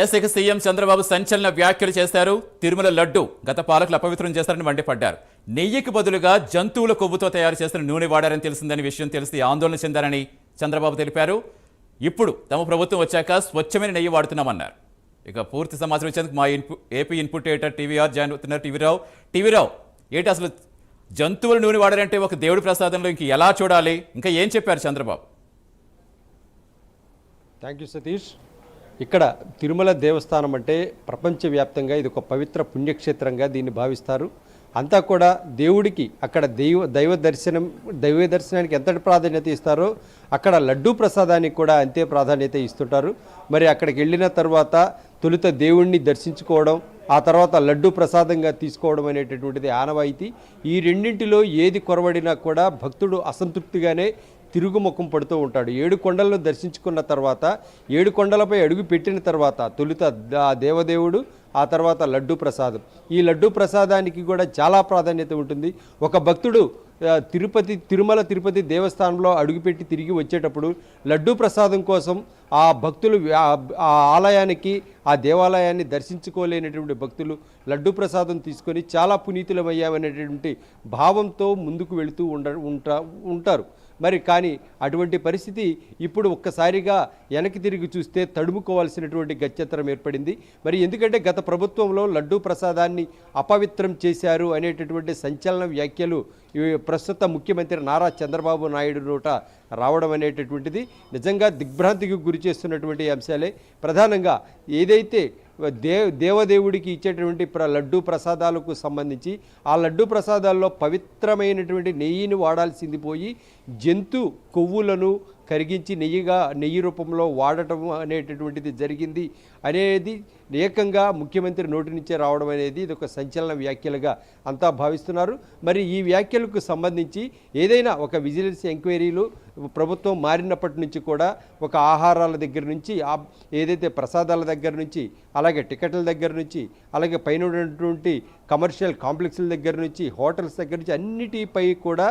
ఏసీకి సీఎం చంద్రబాబు సంచలన వ్యాఖ్యలు చేశారు. తిరుమల లడ్డు గత పాలకులు అపవిత్రం చేస్తారని మండిపడ్డారు. నెయ్యికి బదులుగా జంతువుల కొవ్వుతో తయారు చేసిన నూనె వాడారని తెలిసిందని విషయం తెలిసి ఆందోళన చెందారని చంద్రబాబు తెలిపారు. ఇప్పుడు తమ ప్రభుత్వం వచ్చాక స్వచ్ఛమైన నెయ్యి వాడుతున్నామన్నారు. ఇక పూర్తి సమాచారం ఇచ్చేందుకు మా ఇన్పు AP input editor TVR join అవుతున్నారు టీవీరావు. టీవీరావు ఏంటి అసలు జంతువుల నూనె వాడారంటే ఒక దేవుడి ప్రసాదంలో ఇంక ఎలా చూడాలి? ఇంకా ఏం చెప్పారు చంద్రబాబు? థ్యాంక్ యూ సతీష్ ఇక్కడ తిరుమల దేవస్థానం అంటే ప్రపంచవ్యాప్తంగా ఇది ఒక పవిత్ర పుణ్యక్షేత్రంగా దీన్ని భావిస్తారు. అంతా కూడా దేవుడికి అక్కడ దైవ దైవ దర్శనం దైవ దర్శనానికి ఎంతటి ప్రాధాన్యత ఇస్తారో అక్కడ లడ్డూ ప్రసాదానికి కూడా అంతే ప్రాధాన్యత ఇస్తుంటారు. మరి అక్కడికి వెళ్ళిన తర్వాత తొలుత దేవుణ్ణి దర్శించుకోవడం ఆ తర్వాత లడ్డు ప్రసాదంగా తీసుకోవడం అనేటటువంటిది ఆనవాయితీ. ఈ రెండింటిలో ఏది కొరవడినా కూడా భక్తుడు అసంతృప్తిగానే తిరుగుముఖం పడుతూ ఉంటాడు. ఏడు కొండలను దర్శించుకున్న తర్వాత ఏడు కొండలపై అడుగు పెట్టిన తర్వాత తొలుత ఆ దేవదేవుడు ఆ తర్వాత లడ్డు ప్రసాదం. ఈ లడ్డు ప్రసాదానికి కూడా చాలా ప్రాధాన్యత ఉంటుంది. ఒక భక్తుడు తిరుపతి తిరుమల తిరుపతి దేవస్థానంలో అడుగుపెట్టి తిరిగి వచ్చేటప్పుడు లడ్డు ప్రసాదం కోసం ఆ భక్తులు ఆ- ఆలయానికి ఆ దేవాలయాన్ని దర్శించుకోలేనటువంటి భక్తులు లడ్డూ ప్రసాదం తీసుకొని చాలా పునీతులమయ్యామనేటువంటి భావంతో ముందుకు వెళుతూ ఉండ ఉంటా ఉంటారు. మరి కానీ అటువంటి పరిస్థితి ఇప్పుడు ఒక్కసారిగా వెనక్కి తిరిగి చూస్తే తడుముకోవాల్సినటువంటి గత్యంతరం ఏర్పడింది. మరి ఎందుకంటే గత ప్రభుత్వంలో లడ్డూ ప్రసాదాన్ని అపవిత్రం చేశారు అనేటటువంటి సంచలన వ్యాఖ్యలు ప్రస్తుత ముఖ్యమంత్రి నారా చంద్రబాబు నాయుడు నోట రావడం అనేటటువంటిది. నిజంగా దిగ్భ్రాంతికి గురి చేస్తున్నటువంటి అంశాలే. ప్రధానంగా ఏదైతే దే దేవదేవుడికి ఇచ్చేటువంటి ప్ర లడ్డు ప్రసాదాలకు సంబంధించి ఆ లడ్డు ప్రసాదాల్లో పవిత్రమైనటువంటి నెయ్యిని వాడాల్సింది పోయి జంతు కొవ్వులను కరిగించి నెయ్యిగా నెయ్యి రూపంలో వాడటం అనేటటువంటిది జరిగింది అనేది ఏకంగా ముఖ్యమంత్రి నోటి నుంచే రావడం అనేది ఇది ఒక సంచలన వ్యాఖ్యలుగా అంతా భావిస్తున్నారు. మరి ఈ వ్యాఖ్యలకు సంబంధించి ఏదైనా ఒక విజిలెన్స్ ఎంక్వైరీలు ప్రభుత్వం మారినప్పటి నుంచి కూడా ఒక ఆహారాల దగ్గర నుంచి ఏదైతే ప్రసాదాల దగ్గర నుంచి అలాగే టికెట్ల దగ్గర నుంచి అలాగే పైన ఉన్నటువంటి కమర్షియల్ కాంప్లెక్స్ల దగ్గర నుంచి హోటల్స్ దగ్గర నుంచి అన్నిటిపై కూడా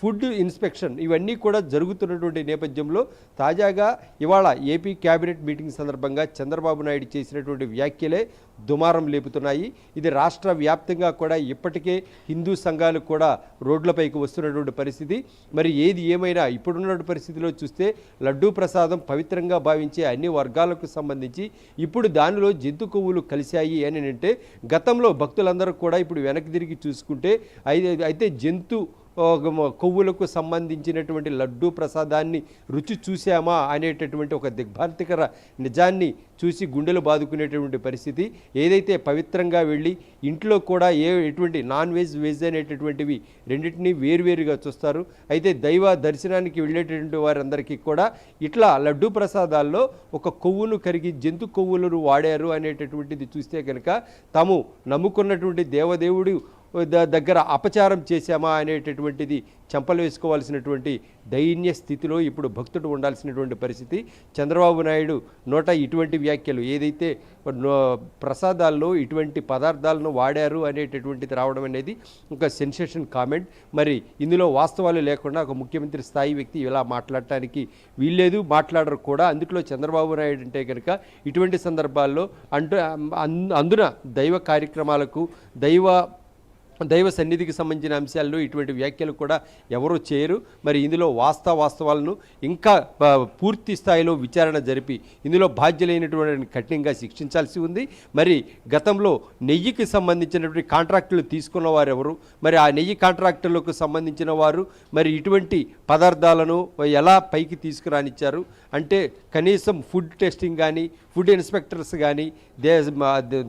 ఫుడ్ ఇన్స్పెక్షన్ ఇవన్నీ కూడా జరుగుతున్నటువంటి నేపథ్యంలో తాజాగా ఇవాళ ఏపీ కేబినెట్ మీటింగ్ సందర్భంగా చంద్రబాబు నాయుడు చేసినటువంటి వ్యాఖ్యలే దుమారం లేపుతున్నాయి. ఇది రాష్ట్ర వ్యాప్తంగా కూడా ఇప్పటికే హిందూ సంఘాలు కూడా రోడ్లపైకి వస్తున్నటువంటి పరిస్థితి. మరి ఏది ఏమైనా ఇప్పుడున్న పరిస్థితిలో చూస్తే లడ్డూ ప్రసాదం పవిత్రంగా భావించే అన్ని వర్గాలకు సంబంధించి ఇప్పుడు దానిలో జంతు కొవ్వులు కలిశాయి అని అంటే గతంలో భక్తులందరూ కూడా ఇప్పుడు వెనక్కి తిరిగి చూసుకుంటే అయితే అయితే జంతు కొవ్వులకు సంబంధించినటువంటి లడ్డూ ప్రసాదాన్ని రుచి చూసామా అనేటటువంటి ఒక దిగ్భాంతికర నిజాన్ని చూసి గుండెలు బాదుకునేటువంటి పరిస్థితి. ఏదైతే పవిత్రంగా వెళ్ళి ఇంట్లో కూడా ఏ ఎటువంటి నాన్ వెజ్ వెజ్ అనేటటువంటివి రెండింటినీ వేరువేరుగా చూస్తారు. అయితే దైవ దర్శనానికి వెళ్ళేటటువంటి వారందరికీ కూడా ఇట్లా లడ్డూ ప్రసాదాల్లో ఒక కొవ్వును కరిగి జంతు కొవ్వులను వాడారు అనేటటువంటిది చూస్తే కనుక తాము నమ్ముకున్నటువంటి దేవదేవుడు దగ్గర అపచారం చేశామా అనేటటువంటిది చెంపలు వేసుకోవాల్సినటువంటి దైన్య స్థితిలో ఇప్పుడు భక్తుడు ఉండాల్సినటువంటి పరిస్థితి. చంద్రబాబు నాయుడు నోట ఇటువంటి వ్యాఖ్యలు ఏదైతే నో- ప్రసాదాల్లో ఇటువంటి పదార్థాలను వాడారు అనేటటువంటిది రావడం అనేది ఒక సెన్సేషన్ కామెంట్. మరి ఇందులో వాస్తవాలు లేకుండా ఒక ముఖ్యమంత్రి స్థాయి వ్యక్తి ఇలా మాట్లాడటానికి వీల్లేదు మాట్లాడరు కూడా. అందుట్లో చంద్రబాబు నాయుడు అంటే కనుక ఇటువంటి సందర్భాల్లో అంటూ అందున దైవ కార్యక్రమాలకు దైవ దైవ సన్నిధికి సంబంధించిన అంశాల్లో ఇటువంటి వ్యాఖ్యలు కూడా ఎవరూ చేయరు. మరి ఇందులో వాస్తవ వాస్తవాలను ఇంకా పూర్తి స్థాయిలో విచారణ జరిపి ఇందులో బాధ్యులైనటువంటి కఠినంగా శిక్షించాల్సి ఉంది. మరి గతంలో నెయ్యికి సంబంధించినటువంటి కాంట్రాక్టులు తీసుకున్న వారు ఎవరు మరి ఆ నెయ్యి కాంట్రాక్టులకు సంబంధించిన వారు మరి ఇటువంటి పదార్థాలను ఎలా పైకి తీసుకురానిచ్చారు? అంటే కనీసం ఫుడ్ టెస్టింగ్ కానీ ఫుడ్ ఇన్స్పెక్టర్స్ కానీ దే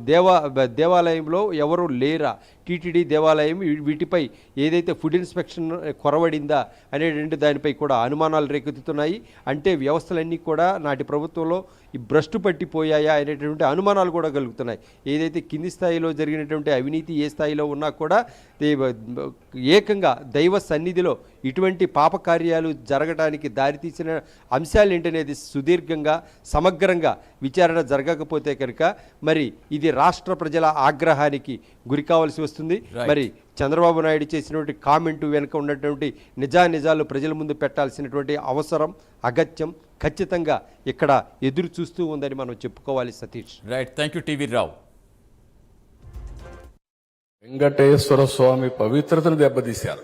దేవా దేవాలయంలో ఎవరు లేరా? టీటీడీ దేవాలయం వీటిపై ఏదైతే ఫుడ్ ఇన్స్పెక్షన్ కొరవడిందా అనేటువంటి దానిపై కూడా అనుమానాలు రేకెత్తుతున్నాయి. అంటే వ్యవస్థలన్నీ కూడా నాటి ప్రభుత్వంలో ఈ భ్రష్టు పట్టిపోయాయా అనేటువంటి అనుమానాలు కూడా కలుగుతున్నాయి. ఏదైతే కింది స్థాయిలో జరిగినటువంటి అవినీతి ఏ స్థాయిలో ఉన్నా కూడా ఏకంగా దైవ సన్నిధిలో ఇటువంటి పాపకార్యాలు జరగడానికి దారితీసిన అంశాలు ఏంటనేది సుదీర్ఘంగా సమగ్రంగా విచారణ జరగకపోతే కనుక మరి ఇది రాష్ట్ర ప్రజల ఆగ్రహానికి గురి కావాల్సి వస్తుంది. మరి చంద్రబాబు నాయుడు చేసినటువంటి కామెంటు వెనుక ఉన్నటువంటి నిజానిజాలు ప్రజల ముందు పెట్టాల్సినటువంటి అవసరం అగత్యం ఖచ్చితంగా ఇక్కడ ఎదురు చూస్తూ ఉందని మనం చెప్పుకోవాలి Satish. Right thank you TV Rao Venkateshwara Swamy పవిత్రతను దెబ్బతీశారు.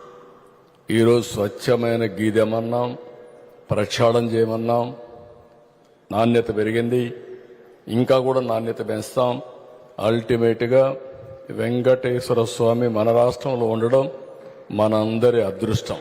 ఈరోజు స్వచ్ఛమైన గీ తెమన్నాం ప్రక్షాళన చేయమన్నాం. నాణ్యత పెరిగింది. ఇంకా కూడా నాణ్యత పెంచుతాం. అల్టిమేట్గా వెంకటేశ్వర స్వామి మన రాష్ట్రంలో ఉండడం మనందరి అదృష్టం.